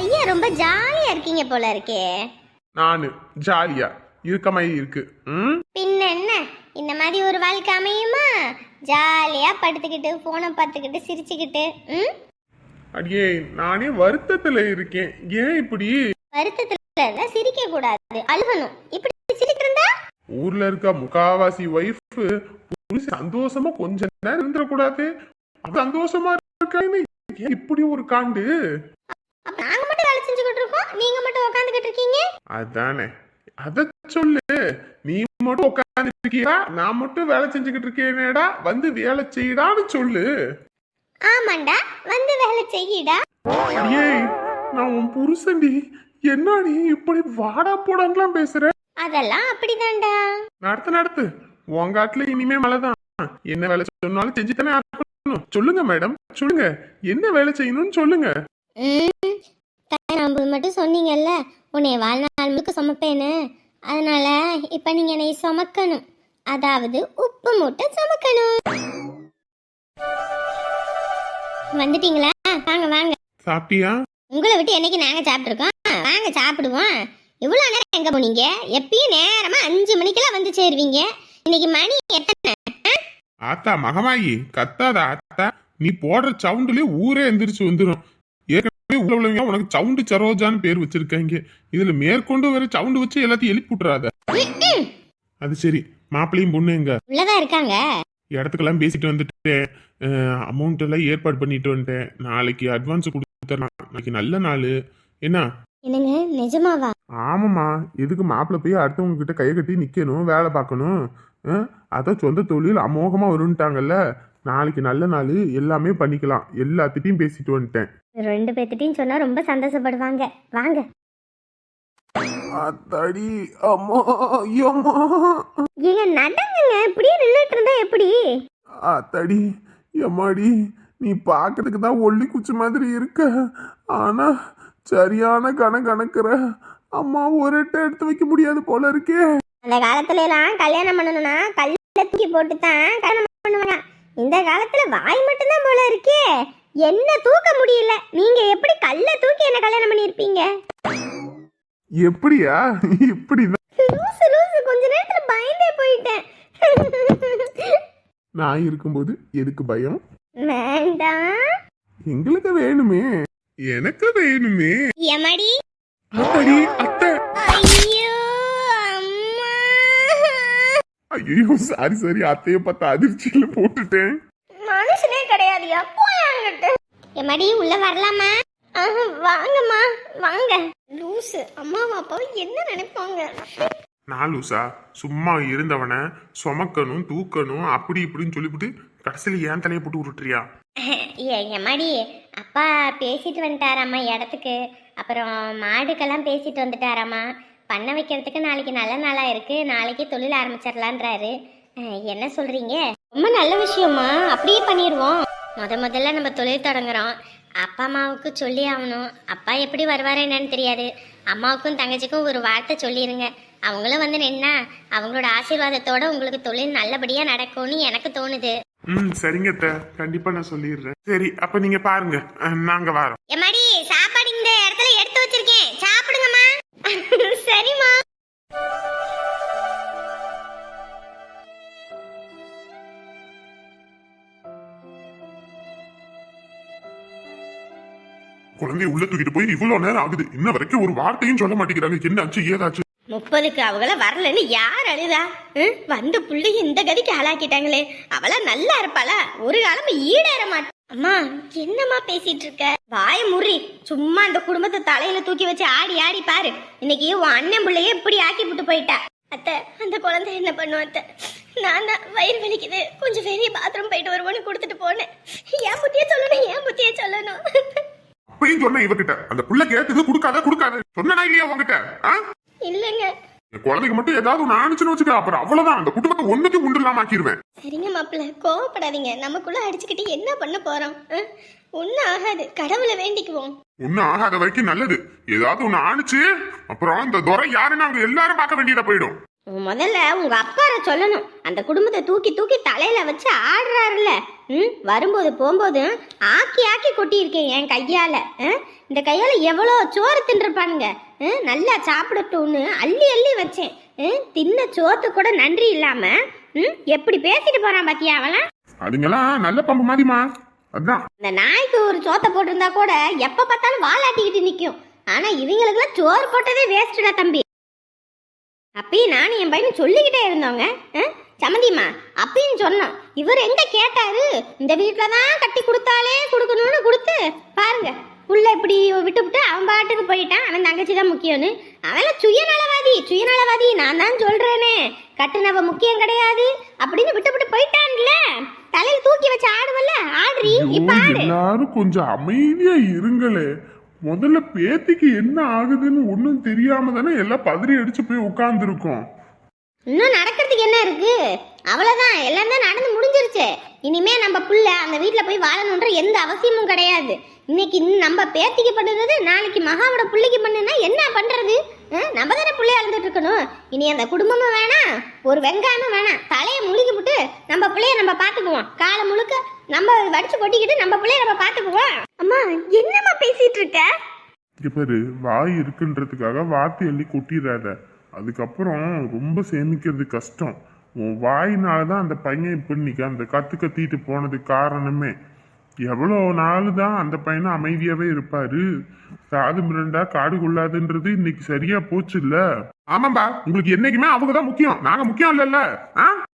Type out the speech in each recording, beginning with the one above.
ஐயா ரொம்ப ஜாலியா இருக்கீங்க போல இருக்கே. நானு ஜாலியா. இருக்க. மாதிரி இருக்கு பின்ன என்ன? இந்த மாதிரி ஒரு வாழ்க்கை அமையுமா? ஜாலியா படுத்துக்கிட்டு போனை பார்த்துக்கிட்டு சிரிச்சுக்கிட்டு அடியே நானே வருத்தத்துல இருக்கேன். ஏன் இப்படி? வருத்தத்துல இருந்தா சிரிக்க கூடாது. அழுகணும். இப்படி சிரிக்கிறதா ஊர்ல இருக்க முக்காவாசி ஒய்ஃப் சந்தோஷமா கொஞ்ச நேரம் இருந்துடக்கூடாது. சந்தோஷமா ஏன் இப்படி ஒரு காண்டு நாங்க மட்டும் வேலை செஞ்சுக்கிட்டு இருக்கோம். நீங்க மட்டும் உட்காந்துக்கிட்டு இருக்கீங்க. அதானே. அத சொல்லு. நீ மட்டும் உட்கார்ந்து இருக்கியா? நான் மட்டும் வேலை செஞ்சுக்கிட்டு இருக்கேனேடா. வந்து வேலை செய்யடான்னு சொல்லு. ஆமாண்டா. வந்து வேலை செய்யிடா. ஏய் நான் உன் புருஷன்டி. என்னடி இப்படி வாடா போடான்லாம் பேசுற? அதெல்லாம் அப்படிதான்டா. நடத்து நடத்து. உன் காட்டுல இனிமே மழைதான். என்ன வேலை சொன்னாலும் செஞ்சு தானே சொல்லுங்க மேடம் சொல்லுங்க. என்ன வேலை செய்யணும்னு சொல்லுங்க. கல்யாணம் மட்டும் சொன்னீங்கல்ல. உன்னை வாழ்நாள் முழுக்க சுமப்பேன்னு. அதனால இப்ப நீங்க என்னை சுமக்கணும். அதாவது உப்பு மூட்டை சுமக்கணும். வந்துட்டீங்களா? வாங்க வாங்க. சாப்பிட்டியா? உங்களை விட்டு என்னைக்கு நாங்க சாப்பிட்டுருக்கோம்? வாங்க சாப்பிடுவோம். இவ்வளோ நேரம் எங்க போனீங்க? எப்பயும் நேரமா அஞ்சு மணிக்கெல்லாம் வந்து சேருவீங்க. இன்னைக்கு மணி எத்தனை? ஆத்தா மகமாயி கத்தாத ஆத்தா நீ போடுற சவுண்டுலயே ஊரே எந்திரிச்சு வந்துடும் ஏற்கனவே உள்ள உள்ளவங்க உனக்கு சவுண்டு சரோஜான்னு பேர் வச்சிருக்காங்க. இதுல மேற்கொண்டு வேற சவுண்டு வச்சு எல்லாத்தையும் எழுப்பி விட்டுறாத. அது சரி மாப்பிள்ளையும் பொண்ணு எங்க? உள்ளதா இருக்காங்க. இடத்துக்கெல்லாம் பேசிட்டு வந்துட்டேன். அமௌண்ட் எல்லாம் ஏற்பாடு பண்ணிட்டு வந்துட்டேன். நாளைக்கு அட்வான்ஸ் கொடுத்துறேன் நாளைக்கு நல்ல நாள். என்ன? என்னங்க நிஜமாவா? ஆமாம்மா. எதுக்கு மாப்பிள்ளை போய் அடுத்தவங்க கிட்ட கையை கட்டி நிற்கணும் வேலை பார்க்கணும்? அதான் சொந்த தொழில் அமோகமாக வரும்ட்டாங்கல்ல. நாளைக்கு நல்ல நாள் எல்லாமே பண்ணிக்கலாம். எல்லாத்திட்டையும் பேசிட்டு வந்துட்டேன். ரெண்டு பேர்த்திட்டையும் சொன்னா ரொம்ப சந்தோஷப்படுவாங்க. வாங்க. அத்தாடி அம்மா ஐயோம்மா. ஏங்க நடங்குங்க. இப்படியே நின்றுட்டு இருந்தா எப்படி? அத்தாடி எம்மாடி நீ பார்க்கறதுக்கு தான் ஒல்லி குச்சி மாதிரி இருக்க. ஆனா சரியான கணம் கணக்குற. அம்மா ஒரு எட்டை எடுத்து வைக்க முடியாது போல இருக்கே. அந்த காலத்துல எல்லாம் கல்யாணம் பண்ணணும்னா கல்ல தூக்கி போட்டு தான் கல்யாணம் பண்ணுவாங்க. இந்த காலத்துல வாய் மட்டும்தான் போல இருக்கே. என்ன தூக்க முடியல? நீங்க எப்படி கல்ல தூக்கி என்ன கல்யாணம் பண்ணிருப்பீங்க எப்படியா? இப்படிதான். லூசு லூசு. கொஞ்ச நேரத்துல பயந்தே போயிட்டேன். நான் இருக்கும்போது எதுக்கு பயம்? வேண்டாம். எங்களுக்கு வேணுமே. எனக்கு வேணுமே. எமடி அத்தாடி அத்தை ஐயோ அம்மா ஐயோ சாரி சாரி அத்தைய பார்த்து அதிர்ச்சியில போட்டுட்டேன். மனுஷனே கிடையாதுயா போயாங்கிட்டு எமடி உள்ள வரலாமா? வாங்கம்மா வாங்க. லூசு அம்மாவும் அப்பாவும் என்ன நினைப்பாங்க? நான் லூசா சும்மா இருந்தவனை சுமக்கணும் தூக்கணும் அப்படி இப்படின்னு சொல்லிவிட்டு கடைசியில் ஏன் தலையை போட்டு உருட்டுறியா? எம்மாடி அப்பா பேசிட்டு வந்துட்டாராம்மா இடத்துக்கு. அப்புறம் மாடுக்கெல்லாம் பேசிட்டு வந்துட்டாராம்மா. பண்ண வைக்கிறதுக்கு நாளைக்கு நல்ல நாளாக இருக்கு. நாளைக்கே தொழில் ஆரம்பிச்சிடலான்றாரு என்ன சொல்றீங்க? ரொம்ப நல்ல விஷயமா? அப்படியே பண்ணிடுவோம் முத முதல்ல நம்ம தொழில் தொடங்குறோம். அப்பா அம்மாவுக்கு சொல்லி ஆகணும். அப்பா எப்படி வருவாரு என்னன்னு தெரியாது. அம்மாவுக்கும் தங்கச்சிக்கும் ஒரு வார்த்தை சொல்லிடுங்க அவங்களும் வந்து நின்னா அவங்களோட ஆசீர்வாதத்தோட உங்களுக்கு தொழில் நல்லபடியாக நடக்கும்னு எனக்கு தோணுது. ம் சரிங்க கண்டிப்பா நான் சொல்லிடுறேன். சரி அப்ப நீங்க பாருங்க. நாங்க வரோம். எம்மாடி சாப்பாடு இந்த இடத்துல எடுத்து வச்சிருக்கேன் சாப்பிடுங்கம்மா சரிம்மா. குழந்தைய உள்ள தூக்கிட்டு போய் இவ்வளவு நேரம் ஆகுது. இன்ன வரைக்கும் ஒரு வார்த்தையும் சொல்ல மாட்டேங்கிறாங்க. என்ன ஆச்சு ஏதாச்சு முப்பதுக்கு அவங்கள வரலன்னு யார் அழுதா? வந்த புள்ளி இந்த கதிக்கு ஆளாக்கிட்டாங்களே. அவளா நல்லா இருப்பாளா? ஒரு காலம் ஈடேற மாட்டா அம்மா என்னம்மா பேசிட்டு இருக்க வாய முறி சும்மா அந்த குடும்பத்தை தலையில தூக்கி வச்சு ஆடி ஆடி பாரு. இன்னைக்கு உன் அண்ணன் பிள்ளைய இப்படி ஆக்கி விட்டு போயிட்டா. அத்தை அந்த குழந்தை என்ன பண்ணும் அத்தை? நான் தான் வயிறு வலிக்குது. கொஞ்சம் வெளியே பாத்ரூம் போயிட்டு வருவோன்னு கொடுத்துட்டு போனேன். ஏன் புத்திய சொல்லணும் ஏன் புத்திய சொல்லணும். அப்பயும் சொன்ன இவகிட்ட. அந்த புள்ள கேட்டது கொடுக்காத கொடுக்காத. சொன்னா இல்லையா உங்ககிட்ட? இல்லைங்க. என் குழந்தைக்கு மட்டும் ஏதாவது ஒண்ணு ஆனிச்சுன்னு வச்சுக்க அப்புறம் அவ்வளவுதான். அந்த குடும்பத்தை ஒண்ணுக்கு உண்டு இல்லாம ஆக்கிடுவேன் சரிங்க மாப்பிள்ள கோவப்படாதீங்க. நமக்குள்ள அடிச்சுக்கிட்டு என்ன பண்ண போறோம்? ஒன்னும் ஆகாது. கடவுளை வேண்டிக்குவோம். ஒன்னும் ஆகாத வரைக்கும் நல்லது. ஏதாவது ஒண்ணு ஆணிச்சு அப்புறம் இந்த துறை யாருன்னு அவங்க எல்லாரும் பார்க்க வேண்டியதா போயிடும். முதல்ல உங்க அப்பாரை சொல்லணும். அந்த குடும்பத்தை தூக்கி தூக்கி தலையில வச்சு ஆடுறாருல ம்? வரும்போது போகும்போது ஆக்கி ஆக்கி கொட்டியிருக்கேன் என் கையால? இந்த கையால எவ்வளோ சோறு தின்றுப்பானுங்க? நல்லா சாப்பிடட்டும்னு அள்ளி அள்ளி வச்சேன்? தின்ன சோத்து கூட நன்றி இல்லாம? எப்படி பேசிட்டு போறான் பாத்தியா அவன் அதுங்கெல்லாம் நல்ல பம்பு மாதிரிமா அதான். இந்த நாய்க்கு ஒரு சோத்தை போட்டிருந்தா கூட எப்ப பார்த்தாலும் வாலாட்டிக்கிட்டு நிக்கும். ஆனா இவங்களுக்குலாம் சோறு போட்டதே வேஸ்ட்டுடா தம்பி. அப்பயும் நானும் என் பையனும் சொல்லிக்கிட்டே இருந்தோங்க. ஆ? சம்மந்திம்மா அப்பயும் சொன்னோம். இவர் எங்க கேட்டாரு? இந்த வீட்டில தான் கட்டி கொடுத்தாலே கொடுக்கணும்னு கொடுத்து பாருங்க. புள்ள இப்படி விட்டு விட்டு அவன் பாட்டுக்கு போயிட்டான். அவன் தங்கச்சி தான் முக்கியம்னு. அவன் சுயநலவாதி சுயநலவாதி நான் தான் சொல்றேனே. கட்டுனவ முக்கியம் கிடையாது. அப்படின்னு விட்டு விட்டு போயிட்டான்ல. தலையில தூக்கி வச்சு ஆடுவல்ல? ஆடுறி இப்ப ஆடு. எல்லாரும் கொஞ்சம் அமைதியா இருங்களே. முதல்ல பேத்திக்கு என்ன ஆகுதுன்னு ஒண்ணும் தெரியாம தானே எல்லாம் பதறி அடிச்சு போய் உட்கார்ந்துருக்கோம். இன்னும் நடக்கிறதுக்கு என்ன இருக்கு? அவ்வளவுதான். எல்லாம் தான் நடந்து முடிஞ்சிருச்சு. இனிமே நம்ம புள்ள அந்த வீட்டில் போய் வாழணுன்ற எந்த அவசியமும் கிடையாது. இன்னைக்கு இன்னும் நம்ம பேத்திக்கு பண்ணுறது நாளைக்கு மகாவோட பிள்ளைக்கு பண்ணுனா என்ன பண்றது? நம்ம தானே புள்ளைய அழுந்துட்டு இருக்கணும். இனி அந்த குடும்பமும் வேணாம் ஒரு வெங்காயமும் வேணாம் தலையை முழுகி விட்டு நம்ம பிள்ளைய நம்ம பார்த்துக்குவோம். காலை முழுக்க நம்ம வடிச்சு கொட்டிக்கிட்டு நம்ம பிள்ளைய நம்ம பார்த்துக்குவோம். அம்மா என்னம்மா பேசிட்டு இருக்க? இப்ப வாய் இருக்குன்றதுக்காக வார்த்தை அள்ளி கொட்டிடாத அதுக்கப்புறம் ரொம்ப சேமிக்கிறது கஷ்டம். உன் வாயினால தான் அந்த பையன் இப்ப இன்னைக்கு அந்த கத்து கத்திட்டு போனதுக்கு காரணமே. எவ்வளோ நாள் தான் அந்த பையனும் அமைதியாவே இருப்பாரு. சாது மிரண்டா காடு கொள்ளாதுன்றது இன்னைக்கு சரியா போச்சு இல்ல? ஆமாம்பா உங்களுக்கு என்னைக்குமே அவங்க தான் முக்கியம். நாங்க முக்கியம் இல்லல்ல.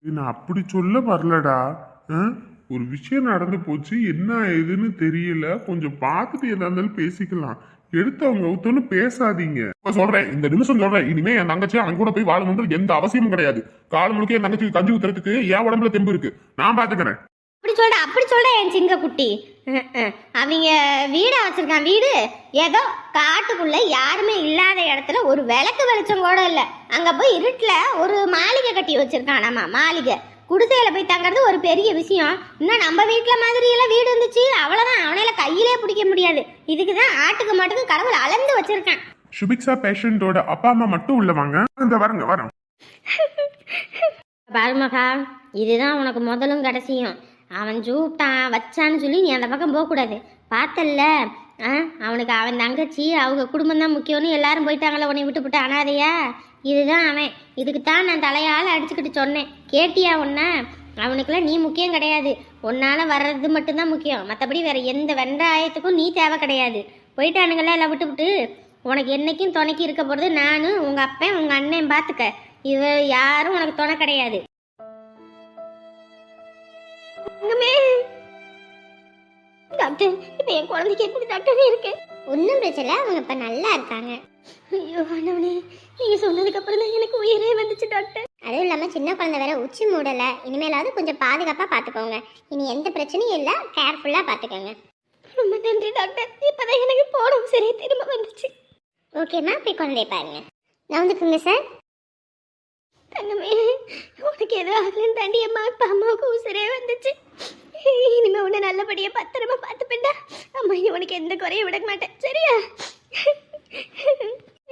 நான் அப்படி சொல்ல வரலடா. ஆ? ஒரு விஷயம் நடந்து போச்சு. என்ன ஏதுன்னு தெரியல. கொஞ்சம் பார்த்துட்டு எதா இருந்தாலும் பேசிக்கலாம். எடுத்தவங்க ஒருத்தன்னு பேசாதீங்க. இப்ப சொல்றேன் இந்த நிமிஷம் சொல்றேன் இனிமே என் தங்கச்சி அவங்க கூட போய் வாழணும்னு எந்த அவசியமும் கிடையாது. காலம் முழுக்க என் தங்கச்சி கஞ்சி ஊத்துறதுக்கு என் உடம்புல தெம்பு இருக்கு. நான் பாத்துக்கிறேன். அப்படி சொல்ற அப்படி சொல்ற என் சிங்க குட்டி அவங்க வீடா வச்சிருக்கான் வீடு. ஏதோ காட்டுக்குள்ள யாருமே இல்லாத இடத்துல ஒரு விளக்கு வெளிச்சம் கூட இல்ல. அங்க போய் இருட்டுல ஒரு மாளிகை கட்டி வச்சிருக்கான் நம்ம மாளிகை. குடிசையில போய் தங்கறது ஒரு பெரிய விஷயம். இன்னும் நம்ம வீட்டுல மாதிரி எல்லாம் வீடு இருந்துச்சு. அவ்வளவுதான். அவனால கையிலே பிடிக்க முடியாது. இதுக்கு தான் ஆட்டுக்கு மாட்டுக்கு கடவுள் அளந்து வச்சிருக்கான். சுபிக்ஷா பேஷண்டோட அப்பா அம்மா மட்டும் உள்ள வாங்க. இந்த வரங்க வரோம். பாருமகா இதுதான் உனக்கு முதலும் கடைசியும். அவன் ஜூட்டான் வச்சான்னு சொல்லி நீ அந்த பக்கம் போகக்கூடாது. பார்த்தல்ல. ஆ அவனுக்கு அவன் தங்கச்சி அவங்க குடும்பம் தான் முக்கியம்னு எல்லாரும் போயிட்டாங்களே உன்னை விட்டு விட்டு அனாதையா? இதுதான் அவன். இதுக்கு தான் நான் தலையால் அடிச்சுக்கிட்டு சொன்னேன். கேட்டியா உன்ன? அவனுக்குலாம் நீ முக்கியம் கிடையாது. உன்னால் வர்றது மட்டும்தான் முக்கியம். மற்றபடி வேற எந்த வெண்டாயத்துக்கும் நீ தேவை கிடையாது. போயிட்டானுங்களே எல்லாம் விட்டு விட்டு. உனக்கு என்னைக்கும் துணைக்கி இருக்க போகிறது நானும் உங்கள் அப்பன் உங்கள் அண்ணன் பார்த்துக்க இவ யாரும் உனக்கு துணை கிடையாது. டாக்டர் இப்ப என் குழந்தைக்கு எப்படி டாக்டர் இருக்கு? ஒன்றும் பிரச்சனை அவங்க இப்ப நல்லா இருக்காங்க. ஐயோ ஆண்டவனே நீங்க சொன்னதுக்கு அப்புறம் தான் எனக்கு உயிரே வந்துச்சு டாக்டர். அதுவும் இல்லாம சின்ன குழந்தை வேற உச்சி மூடல. இனிமேலாவது கொஞ்சம் பாதுகாப்பா பாத்துக்கோங்க. இனி எந்த பிரச்சனையும் இல்ல கேர்ஃபுல்லா பாத்துக்கோங்க. ரொம்ப நன்றி டாக்டர். இப்பதான் எனக்கு போடும் சரி திரும்ப வந்துச்சு. ஓகேம்மா போய் குழந்தைய பாருங்க. நான் வந்துக்குங்க சார் தங்கமே உனக்கு எதுவும் ஆகலன்னு தாண்டி அம்மா அப்பா அம்மாவுக்கு உசுரே வந்துச்சு. இனிமே உன்னை நல்லபடியா பத்திரமா பார்த்துப்பேன்டா. அம்மா இனி உனக்கு எந்த குறையும் விட மாட்டேன். சரியா?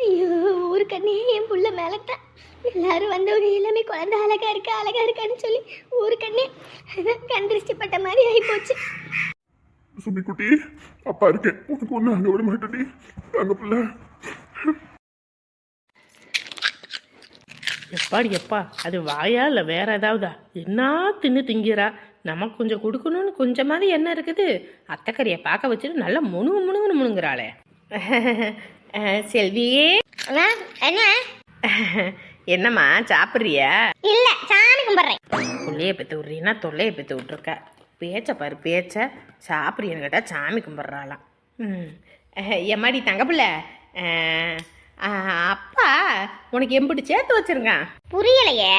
ஐயோ ஊரு கண்ணே என் புள்ள மேலத்தான் எல்லாரும் வந்தவங்க எல்லாமே குழந்தை அழகா இருக்கா அழகா இருக்கான்னு சொல்லி ஊரு கண்ணே கண் திருஷ்டி பட்ட மாதிரி ஆகி போச்சு சுபிக்குட்டி அப்பா இருக்கேன். உனக்கு ஒண்ணு அங்க விட மாட்டேடி அங்க பிள்ளை. எப்பாடி எப்பா? அது வாயா இல்லை வேற ஏதாவதா? என்ன தின்னு திங்கிறா? நமக்கு கொஞ்சம் கொடுக்கணும்னு கொஞ்சமாவது என்ன இருக்குது. அத்தைக்கறியை பார்க்க வச்சுட்டு நல்லா முணுங்கு முணுங்குன்னு முணுங்குறாளே. செல்வியே என்ன? என்னம்மா சாப்பிட்றியா? இல்ல சாமி கும்பிட்றேன். புள்ளைய பெற்று விட்றீன்னா தொல்லையை பெற்று விட்ருக்க பேச்ச பாரு பேச்ச. சாப்பிட்றியன்னு கேட்டால் சாமி கும்பிட்றாளாம். ம். எம்மாடி தங்கப்பிள்ள? அப்பா உனக்கு எம்பிட்டு சேர்த்து வச்சிருக்கான். புரியலையே.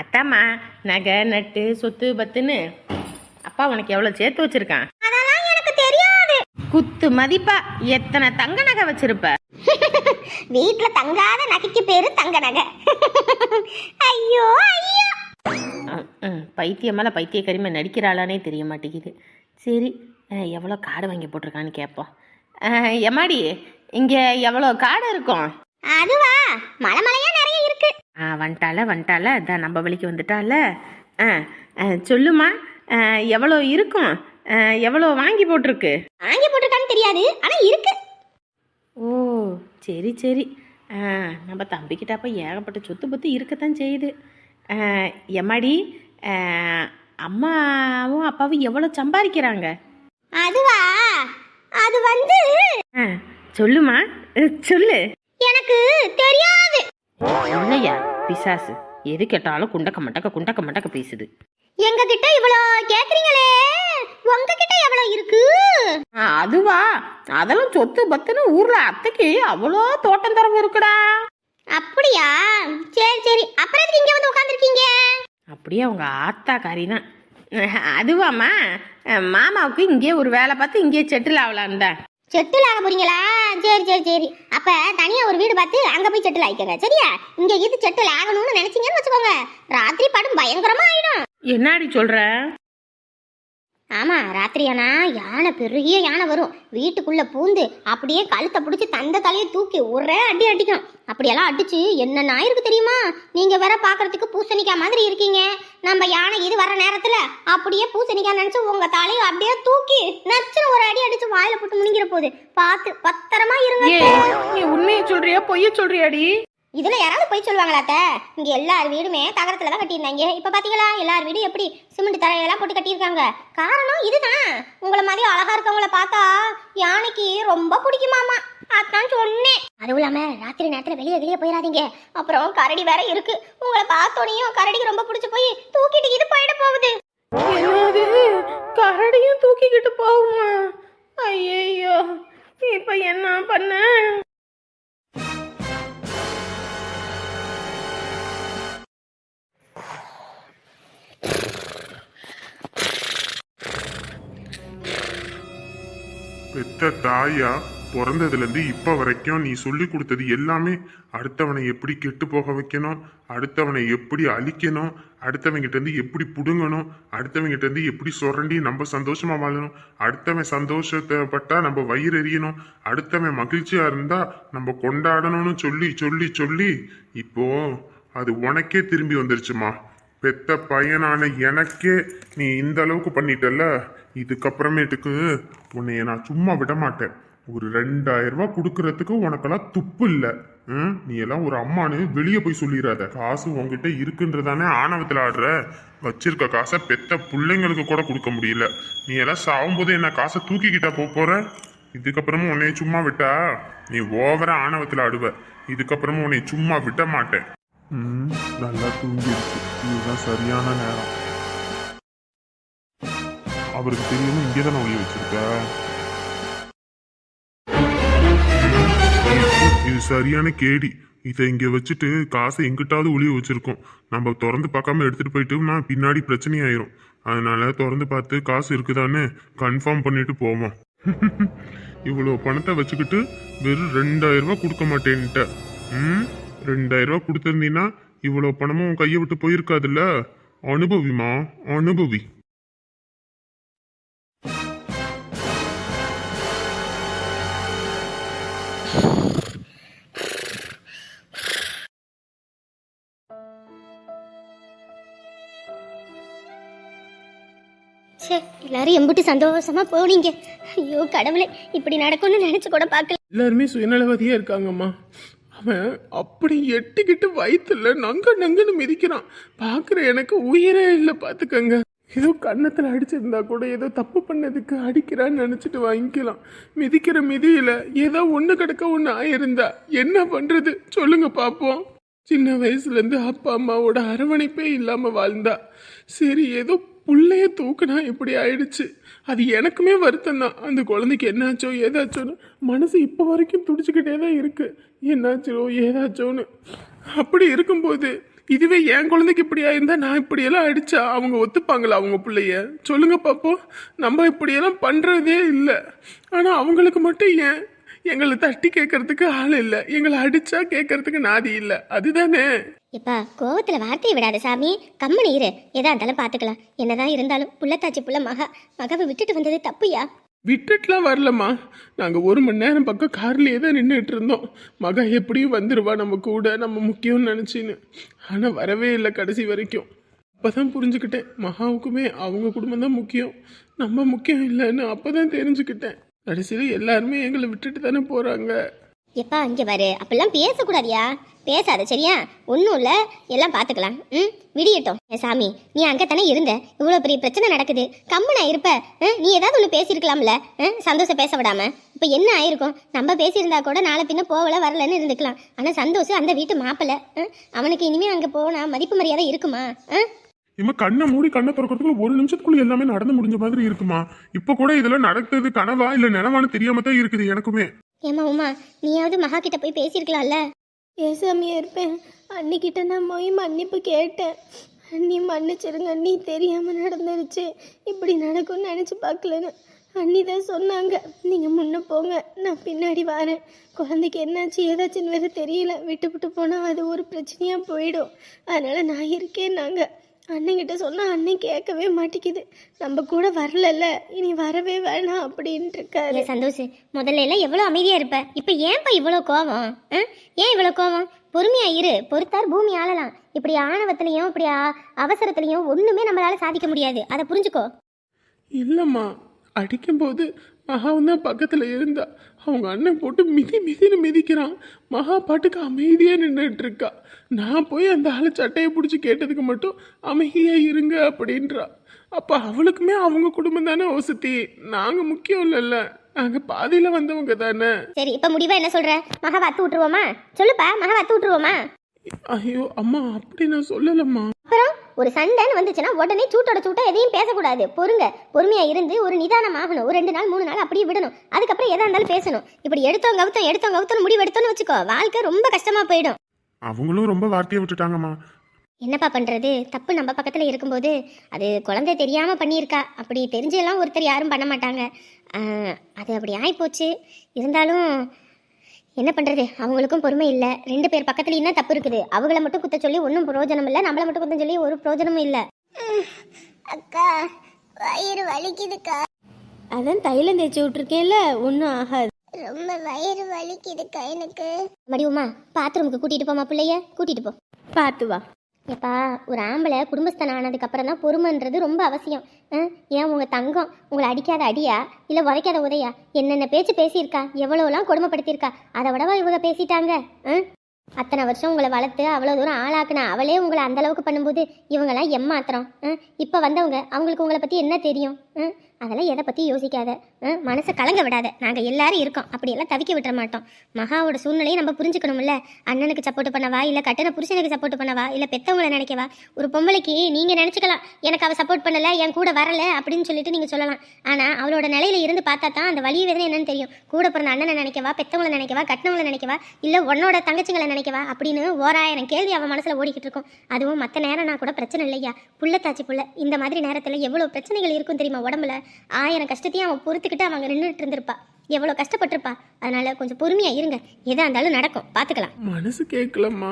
அத்தாம்மா நகை நட்டு சொத்து பத்துன்னு. அப்பா உனக்கு எவ்வளோ சேர்த்து வச்சிருக்கான்? அதெல்லாம் எனக்கு தெரியாது. குத்து மதிப்பா எத்தனை தங்க நகை வச்சிருப்ப? வீட்ல தங்காத நகைக்கு பேரு தங்க நகை. ஐயோ ஐயோ. பைத்தியம் மேலே பைத்திய கரிமை நடிக்கிறாளானே தெரிய மாட்டேங்குது. சரி எவ்வளோ காடு வாங்கி போட்டிருக்கான்னு கேட்போம் எம்மாடி இங்கே எவ்வளோ காடு இருக்கும்? அதுவா? மலை மலையா நிலைமையா இருக்கு. ஆ வந்துட்டால வந்துட்டால அதான் நம்ம வழிக்கு வந்துட்டால ஆ சொல்லுமா எவ்வளோ இருக்கும்? எவ்வளோ வாங்கி போட்டிருக்கு? வாங்கி போட்டிருக்கான்னு தெரியாது ஆனா இருக்கு. ஓ சரி சரி. நம்ம தம்பிக்கிட்டப்ப ஏகப்பட்ட சொத்து பத்து இருக்கத்தான் செய்யுது. எம்மாடி அம்மாவும் அப்பாவும் எவ்வளோ சம்பாதிக்கிறாங்க? அதுவா? அது வந்து சொல்லுமா சொல்லு. எனக்கு தெரியாது. இல்லையா பிசாசு? எது கேட்டாலும் குண்டக்க மண்டக்க குண்டக்க மண்டக்க பேசுது. எங்க கிட்ட இவ்வளோ கேக்குறீங்களே? உங்ககிட்ட எவ்வளவு இருக்கு? ஆ, அதுவா. அதெல்லாம் சொத்து பத்துன்னு ஊர்ல அத்தைக்கு அவ்வளோ தோட்டம் தரவு இருக்குடா. அப்படியா? சரி சரி. அப்புறம் எதுக்கு இங்க வந்து உட்காந்துருக்கீங்க அப்படியே அவங்க ஆத்தாக்காரி தான் அதுவாம்மா. மாமாவுக்கு இங்கே ஒரு வேலை பார்த்து இங்கே செட்டில் ஆகலான்னு தான் செட்டில் ஆக போறீங்களா? சரி சரி சரி. அப்ப தனியா ஒரு வீடு பார்த்து அங்க போய் செட்டில் ஆயிக்கங்க. சரியா? இங்க இது செட்டில் ஆகணும்னு நினைச்சீங்கன்னு வச்சுக்கோங்க. ராத்திரி படம் பயங்கரமா ஆயிடும். என்னாடி சொல்ற? ஆமா ராத்திரியானா யானை பெருகிய யானை வரும். வீட்டுக்குள்ள பூந்து அப்படியே கழுத்தை பிடிச்சி தந்த தலையை தூக்கி ஒரே அடி அடிக்கும் அப்படியெல்லாம் அடிச்சு என்ன இருக்கு தெரியுமா? நீங்க வேற பாக்குறதுக்கு பூசணிக்காய் மாதிரி இருக்கீங்க. நம்ம யானை இது வர நேரத்துல அப்படியே பூசணிக்காய் நினச்சி உங்க தலையை அப்படியே தூக்கி நச்சுன்னு ஒரு அடி அடிச்சு வாயில போட்டு முடிங்கிற போகுது பார்த்து பத்திரமா இருங்க. நீ உண்மையை சொல்றியா பொய்ய சொல்றியாடி? இதில் யாராவது போய் சொல்லுவாங்களாத்த? இங்கே எல்லார் வீடுமே தகரத்தில் தான் கட்டியிருந்தாங்க. இப்போ பார்த்தீங்களா எல்லார் வீடும் எப்படி சிமெண்ட் தரையெல்லாம் போட்டு கட்டியிருக்காங்க. காரணம் இதுதான். உங்களை மாதிரி அழகா இருக்கவங்கள பார்த்தா யானைக்கு ரொம்ப பிடிக்குமாமா. அதான் சொன்னேன். அதுவும் இல்லாம ராத்திரி நேரத்தில் வெளியே வெளியே போயிடாதீங்க அப்புறம் கரடி வேற இருக்கு. உங்களை பார்த்தோனையும் கரடிக்கு ரொம்ப பிடிச்சி போய் தூக்கிட்டு இது போயிட போகுது. கரடியும் தூக்கிக்கிட்டு போகுமா? ஐயோ இப்போ என்ன பண்ண? பெத்த தாயா பிறந்ததுலேருந்து இப்போ வரைக்கும் நீ சொல்லி கொடுத்தது எல்லாமே அடுத்தவனை எப்படி கெட்டு போக வைக்கணும் அடுத்தவனை எப்படி அழிக்கணும் அடுத்தவங்கிட்டருந்து எப்படி பிடுங்கணும் அடுத்தவங்கிட்டருந்து எப்படி சுரண்டி நம்ம சந்தோஷமாக வாழணும் அடுத்தவன் சந்தோஷத்தைப்பட்டால் நம்ம வயிறு எறியணும் அடுத்தவன் மகிழ்ச்சியாக இருந்தால் நம்ம கொண்டாடணும்னு சொல்லி சொல்லி சொல்லி இப்போ அது உனக்கே திரும்பி வந்துருச்சுமா? பெத்த பையனான எனக்கே நீ இந்த அளவுக்கு பண்ணிட்டல்ல? இதுக்கப்புறமேட்டுக்கு உன்னைய நான் சும்மா விட மாட்டேன் ஒரு ரெண்டாயிரம் ரூபாய் கொடுக்கறதுக்கு உனக்கெல்லாம் துப்பு இல்லை. நீ எல்லாம் ஒரு அம்மானு வெளியே போய் சொல்லிடாத காசு உங்ககிட்ட இருக்குன்றதானே ஆணவத்தில் ஆடுற? வச்சிருக்க காசை பெத்த பிள்ளைங்களுக்கு கூட கொடுக்க முடியல. நீ எல்லாம் சாகும்போது என்ன காசை தூக்கிக்கிட்டா போக போற? இதுக்கப்புறமும் உன்னைய சும்மா விட்டா? நீ ஓவரா ஆணவத்தில் ஆடுவ. இதுக்கப்புறமும் உன்னை சும்மா விட மாட்டேன் ம் நல்லா தூங்கிடுச்சு இதுதான் சரியான நேரம் அவருக்கு தெரியாம இங்கே தானே ஒளி வச்சிருக்க இது சரியான கேடி இதை இங்கே வச்சுட்டு காசை எங்கிட்டாவது ஒளிய வச்சிருக்கோம் நம்ம திறந்து பார்க்காம எடுத்துட்டு போயிட்டோம்னா பின்னாடி பிரச்சனை ஆயிரும் அதனால திறந்து பார்த்து காசு இருக்குதான்னு கன்ஃபார்ம் பண்ணிட்டு போவோம் இவ்வளோ பணத்தை வச்சுக்கிட்டு வெறும் ரெண்டாயிரம் ரூபாய் கொடுக்க மாட்டேன்ட்ட ம் ரெண்டாயிரம் ரூபாய் கொடுத்துருந்தீங்கன்னா இவ்வளோ பணமும் உன் கையை விட்டு போயிருக்காதுல்ல? அனுபவிமா அனுபவி. சே எல்லாரும் எம்பிட்டு சந்தோஷமா போனீங்க. ஐயோ கடவுளே இப்படி நடக்கும்னு நினைச்சு கூட பார்க்கல. எல்லாருமே சுயநலவாதியா இருக்காங்கம்மா. அவன் அப்படி எட்டிக்கிட்டு வயிற்றுல நங்க நங்குன்னு மிதிக்கிறான். பார்க்குற எனக்கு உயிரே இல்லை பார்த்துக்கங்க ஏதோ கன்னத்தில் அடிச்சிருந்தா கூட ஏதோ தப்பு பண்ணதுக்கு அடிக்கிறான்னு நினச்சிட்டு வாங்கிக்கலாம். மிதிக்கிற மிதியில் ஏதோ ஒன்று கிடக்க ஒன்று ஆயிருந்தா என்ன பண்ணுறது சொல்லுங்க பார்ப்போம் சின்ன வயசுலேருந்து அப்பா அம்மாவோட அரவணைப்பே இல்லாமல் வாழ்ந்தா. சரி ஏதோ புள்ளைய தூக்குனா இப்படி ஆயிடுச்சு. அது எனக்குமே வருத்தம் தான் அந்த குழந்தைக்கு என்னாச்சோ ஏதாச்சோன்னு மனசு இப்போ வரைக்கும் துடிச்சுக்கிட்டே தான் இருக்குது என்னாச்சோ ஏதாச்சோன்னு. அப்படி இருக்கும்போது இதுவே என் குழந்தைக்கு இப்படி ஆயிருந்தா நான் இப்படியெல்லாம் அடித்தா அவங்க ஒத்துப்பாங்களா அவங்க பிள்ளைய? சொல்லுங்க பார்ப்போம் நம்ம இப்படியெல்லாம் பண்ணுறதே இல்லை. ஆனால் அவங்களுக்கு மட்டும் ஏன்? எங்களை தட்டி கேட்கறதுக்கு ஆள் இல்லை. எங்களை அடித்தா கேட்கறதுக்கு நாதி இல்லை. அதுதானே? எப்பா கோவத்தில் வார்த்தையை விடாத சாமி. கம்முனு இரு. எதா இருந்தாலும் பார்த்துக்கலாம் என்னதான் இருந்தாலும் புள்ளத்தாச்சி புள்ள மகா மகவை விட்டுட்டு வந்தது தப்புயா? விட்டுட்டுலாம் வரலம்மா. நாங்கள் ஒரு மணி நேரம் பக்கம் கார்லேயே தான் நின்றுட்டு இருந்தோம். மகா எப்படியும் வந்துடுவா நம்ம கூட நம்ம முக்கியம்னு நினச்சின்னு. ஆனால் வரவே இல்லை கடைசி வரைக்கும். அப்போ தான் புரிஞ்சுக்கிட்டேன். மகாவுக்குமே அவங்க குடும்பம் தான் முக்கியம். நம்ம முக்கியம் இல்லைன்னு அப்போ தான் தெரிஞ்சுக்கிட்டேன். கடைசியில் எல்லாருமே எங்களை விட்டுட்டு தானே போகிறாங்க எப்பா இங்கே பாரு. அப்படிலாம் பேசக்கூடாதியா? பேசாத சரியா? ஒன்றும் இல்லை. எல்லாம் பார்த்துக்கலாம் ம்? விடியட்டும். என் சாமி நீ அங்கே தானே இருந்த? இவ்வளோ பெரிய பிரச்சனை நடக்குது. கம்முனா இருப்ப. நீ ஏதாவது ஒன்று பேசியிருக்கலாம்ல. ஆ, சந்தோஷம் பேச விடாம. இப்போ என்ன ஆயிருக்கும்? நம்ம பேசியிருந்தா கூட நாளை பின்ன போகல வரலன்னு இருந்துக்கலாம். ஆனால் சந்தோஷம் அந்த வீட்டு மாப்பிள்ளை அவனுக்கு இனிமேல் அங்கே போனால் மதிப்பு மரியாதை இருக்குமா? ஆ இம்மா கண்ணை மூடி கண்ணை திறக்கிறதுக்குள்ள ஒரு நிமிஷத்துக்குள்ள எல்லாமே நடந்து முடிஞ்ச மாதிரி இருக்குமா? இப்ப கூட இதெல்லாம் நடக்குது. கனவா இல்ல நினைவான்னு தெரியாம தான் இருக்குது எனக்குமே. ஏமா உமா நீயாவது மகா கிட்ட போய் பேசியிருக்கலாம்ல? பேசாமையே இருப்பேன். அன்னிக்கிட்ட நான் போய் மன்னிப்பு கேட்டேன். அண்ணி மன்னிச்சிருங்க அண்ணி தெரியாமல் நடந்துருச்சு. இப்படி நடக்கும்னு நினச்சி பார்க்கலன்னு அண்ணி தான் சொன்னாங்க. நீங்கள் முன்ன போங்க நான் பின்னாடி வரேன். குழந்தைக்கு என்னாச்சு ஏதாச்சுன்னு வேறு தெரியல. விட்டு விட்டு போனால் அது ஒரு பிரச்சனையாக போயிடும். அதனால் நான் இருக்கேன் நாங்கள் அண்ணங்கிட்ட சொன்னால் அண்ணன் கேட்கவே மாட்டேங்குது. நம்ம கூட வரலல்ல இனி வரவே வேணாம் அப்படின்ட்டு இருக்காரு சந்தோஷ் முதல்ல எல்லாம் எவ்வளோ அமைதியாக இருப்ப? இப்போ ஏன்பா இவ்வளோ கோவம்? ஆ? ஏன் இவ்வளோ கோவம்? பொறுமையா இரு பொறுத்தார் பூமி ஆளலாம். இப்படி ஆணவத்திலையும் இப்படி அவசரத்திலையும் ஒன்றுமே நம்மளால சாதிக்க முடியாது. அதை புரிஞ்சுக்கோ. இல்லைம்மா அடிக்கும்போது மகாவும் தான் பக்கத்தில் இருந்தா அவங்க அண்ணன் போட்டு மிதி மிதின்னு மிதிக்கிறான். மகா பாட்டுக்கு அமைதியாக நின்றுட்டு இருக்கா நான் போய் அந்த ஆளை சட்டையை பிடிச்சி கேட்டதுக்கு மட்டும் அமைதியாக இருங்க அப்படின்றா. அப்போ அவளுக்குமே அவங்க குடும்பம் தானே வசதி நாங்கள் முக்கியம் இல்லைல்ல. நாங்கள் பாதியில் வந்தவங்க தானே. சரி இப்போ முடிவா என்ன சொல்ற? மகா வத்து விட்டுருவோமா? சொல்லுப்பா மகா வத்து விட்டுருவோமா? ஐயோ அம்மா அப்படி நான் சொல்லலம்மா. அப்புறம் ஒரு சண்டைன்னு வந்துச்சுன்னா உடனே சூட்டோட சூட்டா எதையும் பேசக்கூடாது. பொறுங்க. பொறுமையா இருந்து ஒரு நிதானம் ஆகணும். ஒரு ரெண்டு நாள் மூணு நாள் அப்படியே விடணும். அதுக்கப்புறம் எதா இருந்தாலும் பேசணும். இப்படி எடுத்தோம் கவுத்தம் எடுத்தோம் கவுத்தம் முடிவு எடுத்தோம்னு வச்சுக்கோ. வாழ்க்கை ரொம்ப கஷ்டமா போயிடும். அவங்களும் ரொம்ப வார்த்தையை விட்டுட்டாங்கம்மா. என்னப்பா பண்றது? தப்பு நம்ம பக்கத்துல இருக்கும்போது அது குழந்தை தெரியாம பண்ணியிருக்கா. அப்படி தெரிஞ்செல்லாம் ஒருத்தர் யாரும் பண்ண மாட்டாங்க. அது அப்படி ஆயிப்போச்சு. இருந்தாலும் என்ன பண்றது? அவங்களுக்கும் பொறுமை இல்லை. ரெண்டு பேர் பக்கத்துல என்ன தப்பு இருக்குது. அவங்கள மட்டும் குத்த சொல்லி ஒன்றும் பிரயோஜனம் இல்லை. நம்மளை மட்டும் குத்த சொல்லி ஒரு பிரயோஜனமும் இல்லை. அக்கா வயிறு வலிக்குதுக்கா. அதான் தைலம் தேய்ச்சி விட்ருக்கேன்ல ஒன்றும் ஆகாது. ரொம்ப வயிறு வலிக்குதுக்கா எனக்கு. மடியுமா பாத்ரூமுக்கு கூட்டிட்டு போமா பிள்ளைய. கூட்டிட்டு போ. பார்த்து வா. எப்பா ஒரு ஆம்பளை குடும்பஸ்தன் ஆனதுக்கப்புறம் தான் பொறுமைன்றது ரொம்ப அவசியம். ஏன் உங்கள் தங்கம் உங்களை அடிக்காத அடியா? இல்லை உதைக்காத உதையா? என்னென்ன பேச்சு பேசியிருக்கா? எவ்வளோலாம் கொடுமைப்படுத்தியிருக்கா? அதை விடவா இவங்க பேசிட்டாங்க? அத்தனை வருஷம் உங்களை வளர்த்து அவ்வளோ தூரம் ஆளாக்குனா அவளே உங்களை அந்த அளவுக்கு பண்ணும்போது இவங்கெல்லாம் எம்மாத்திரம். இப்போ வந்தவங்க அவங்களுக்கு உங்களை பற்றி என்ன தெரியும்? அதெல்லாம் எதை பற்றி யோசிக்காத. ஆ? மனசை கலங்க விடாத. நாங்கள் எல்லாரும் இருக்கோம். அப்படியெல்லாம் தவிக்க விட்டுற மாட்டோம். மகாவோட சூழ்நிலையை நம்ம புரிஞ்சுக்கணும்ல. அண்ணனுக்கு சப்போர்ட் பண்ணவா இல்லை கட்டண புருஷனுக்கு சப்போர்ட் பண்ணவா இல்லை பெத்தவங்களை நினைக்கவா ஒரு பொம்பளைக்கு நீங்கள் நினச்சிக்கலாம் எனக்கு அவள் சப்போர்ட் பண்ணலை என் கூட வரல அப்படின்னு சொல்லிட்டு நீங்கள் சொல்லலாம். ஆனால் அவளோட நிலையில இருந்து பார்த்தா தான் அந்த வலி வேதனை என்னன்னு தெரியும். கூட பிறந்த அண்ணனை நினைக்கவா பெத்தவங்களை நினைக்கவா கட்டினவங்களை நினைக்கவா இல்லை உன்னோட தங்கச்சிங்களை நினைக்கவா அப்படின்னு ஓராயிரம் கேள்வி அவன் மனசில் ஓடிக்கிட்டு இருக்கும். அதுவும் மற்ற நேரம்னா கூட பிரச்சனை இல்லையா? புள்ளத்தாச்சி புள்ள இந்த மாதிரி நேரத்தில் எவ்வளோ பிரச்சனைகள் இருக்கும் தெரியுமா உடம்புல? ஆயிரம் கஷ்டத்தையும் அவன் பொறுத்துக்கிட்டு அவங்க நின்றுட்டு இருந்திருப்பா. எவ்வளோ கஷ்டப்பட்டிருப்பா. அதனால கொஞ்சம் பொறுமையா இருங்க. எதா இருந்தாலும் நடக்கும். பார்த்துக்கலாம் மனசு கேட்கலம்மா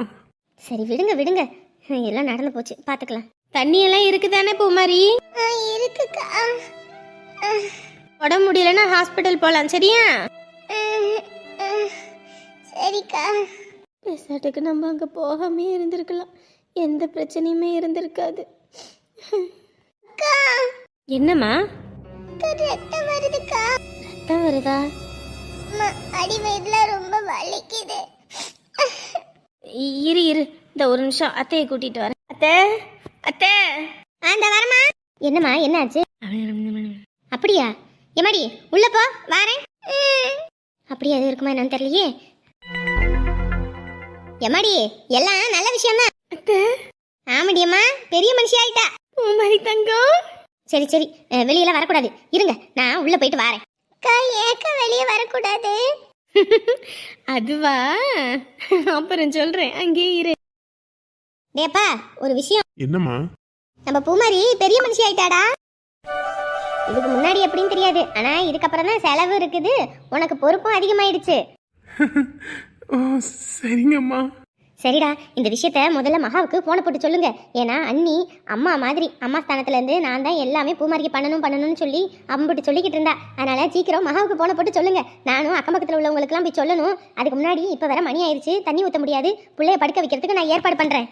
சரி விடுங்க விடுங்க. எல்லாம் நடந்து போச்சு. பார்த்துக்கலாம் தண்ணியெல்லாம் இருக்குதானே பூமாரி? இருக்குக்கா. உடம்பு முடியலன்னா ஹாஸ்பிட்டல் போகலாம் சரியா? சரிக்கா. பெசாட்டுக்கு நம்ம அங்கே போகாமே இருந்திருக்கலாம். எந்த பிரச்சனையுமே இருந்திருக்காது. என்னம்மா? ரத்தம் வருதுக்கா. ரத்தம் வருதா? அடி வயிறுல ரொம்ப வலிக்குது. இரு இரு. இந்த ஒரு நிமிஷம் அத்தையை கூட்டிட்டு வரேன். அத்தை அத்தை. அந்த வரமா என்னம்மா என்னாச்சு? அப்படியா எம்மாடி உள்ள போ. வாரேன். அப்படியா அது இருக்குமா என்னன்னு தெரியலையே. எம்மாடி எல்லாம் நல்ல விஷயம்தான். அத்தை. ஆமாடி அம்மா பெரிய மனுஷி ஆயிட்டா. பூமாரி தங்கம். சரி சரி. அஹ், வெளியில வரக்கூடாது. இருங்க நான் உள்ள போயிட்டு வரேன். ஏக்க வெளியே வரக்கூடாது. அதுவா? அப்புறம் சொல்றேன் அங்கேயே இரு. டேப்பா ஒரு விஷயம். என்னம்மா? நம்ம பூமாரி பெரிய மனுஷி ஆயிட்டாடா. இதுக்கு முன்னாடி எப்படின்னு தெரியாது. ஆனா இதுக்கப்புறம் தான் செலவு இருக்குது. உனக்கு பொறுப்பும் அதிகமாயிடுச்சு. ஓ சரிங்கம்மா. சரிடா இந்த விஷயத்த முதல்ல மகாவுக்கு போனை போட்டு சொல்லுங்க. ஏன்னா அண்ணி அம்மா மாதிரி அம்மா ஸ்தானத்துலேருந்து நான் தான் எல்லாமே பூமாரிக்கு பண்ணணும் பண்ணணும்னு சொல்லி அம்பிட்டு சொல்லிக்கிட்டு இருந்தா. அதனால சீக்கிரம் மகாவுக்கு ஃபோனை போட்டு சொல்லுங்க. நானும் அக்கம் பக்கத்தில் உள்ளவங்களுக்குலாம் போய் சொல்லணும். அதுக்கு முன்னாடி இப்போ வர மணி ஆயிடுச்சு. தண்ணி ஊற்ற முடியாது. பிள்ளைய படுக்க வைக்கிறதுக்கு நான் ஏற்பாடு பண்ணுறேன்